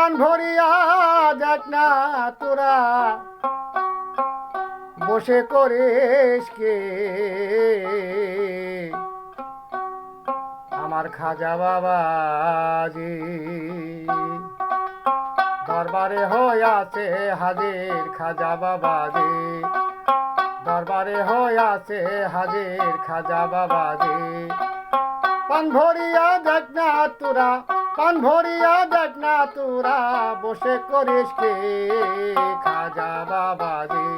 প্রাণ ভরিয়া দেখ না তোরা। বসে করিস কে? আমার খাজা বাবাজি দরবারে হইয়াছে হাজির খাজা বাবাজি দরবারে হইয়াছে হাজির খাজা বাবাজি পান ভরিয়া দেখ না তোরা। পান ভরিয়া দেখ না তোরা, বসে করিস কে? খাজা বাবাজি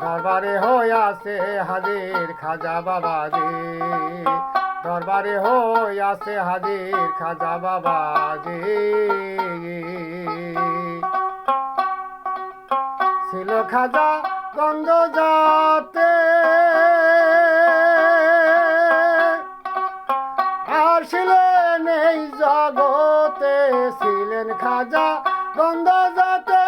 দরবারে হইয়াছে হাজির খাজা বাবাজি দরবারে হইয়াছে হাজির খাজা বাবাজি ছিল খাজা গন্ধ যাতে জগতে ছিলেন খাজা, গন্ধ যাতে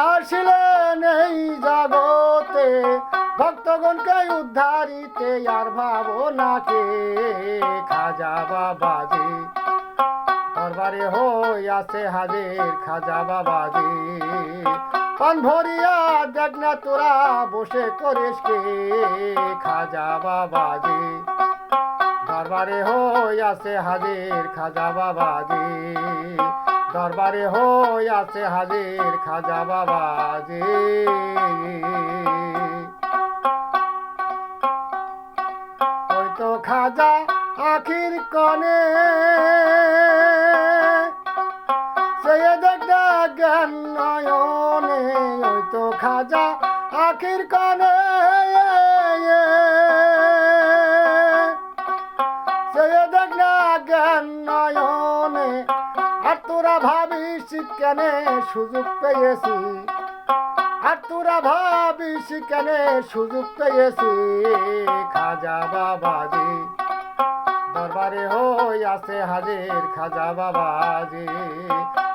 আর ছিলেন এই জগতে, ভক্তগণকে উদ্ধারিতে আর ভাবনাকে। খাজা বাবাজি, দরবারে হইয়াছে হাজির খাজা বাবাজি। পান ভরিয়া দেখ না তোরা বসে করিস কে, খাজা বাবাজি। দরবারে হই আছে হাজির খাজা বাবাজি। দরবারে হই আছে হাজির খাজা বাবাজি। ওই তো খাজা আখির কনে জ্ঞান নয়নে। ওই তো খাজা আখির কনে সে দেখনা জ্ঞান নয়নে, আর তোরা ভাবিস কেনে সুযোগ পেয়েছি। আর তোরা ভাবিস কেনে সুযোগ পেয়েছি। খাজা বাবাজি, দরবারে হই আছে হাজির খাজা বাবাজি।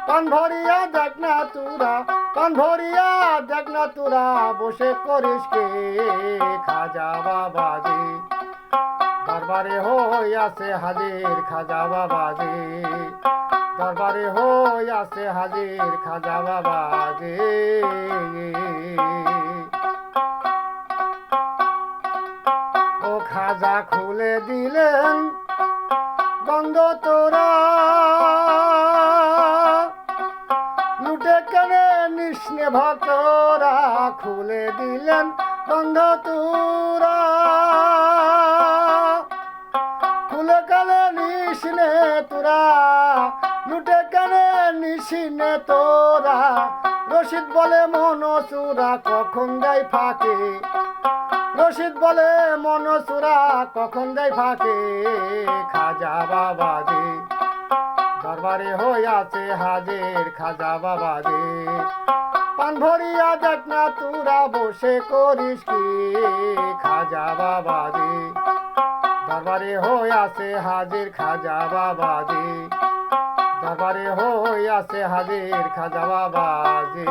পান ভরিয়া দেখ না তোরা পান ভরিয়া দেখ না তোরা, বসে করিস কে খাজা বাবাজি। দরবারে হই আছে হাজির খাজা বাবাজি। দরবারে হই আছে হাজির খাজা বাবাজি। ও খাজা খুলে দিলেন বন্ধ তোরা। লুটে কেনে নিষ্ণে ভক্তরা খুলে দিলেন বন্ধ তোরা। লুটে কেনে নিশিনে তোরা। রশিদ বলে মনসুরা, কখন দেয় ফাঁকে? রশিদ বলে মনসুরা, কখন দেয় ফাঁকে? খাজা বাবাজি দরবারে হইয়াছে হাজির খাজা বাবাজি পান ভরিয়া দেখ না তোরা, বসে করিস কি? খাজা বাবাজি দরবারে হইয়াছে হাজির খাজা বাবাজি দরবারে হইয়াছে হাজির খাজা বাবাজি।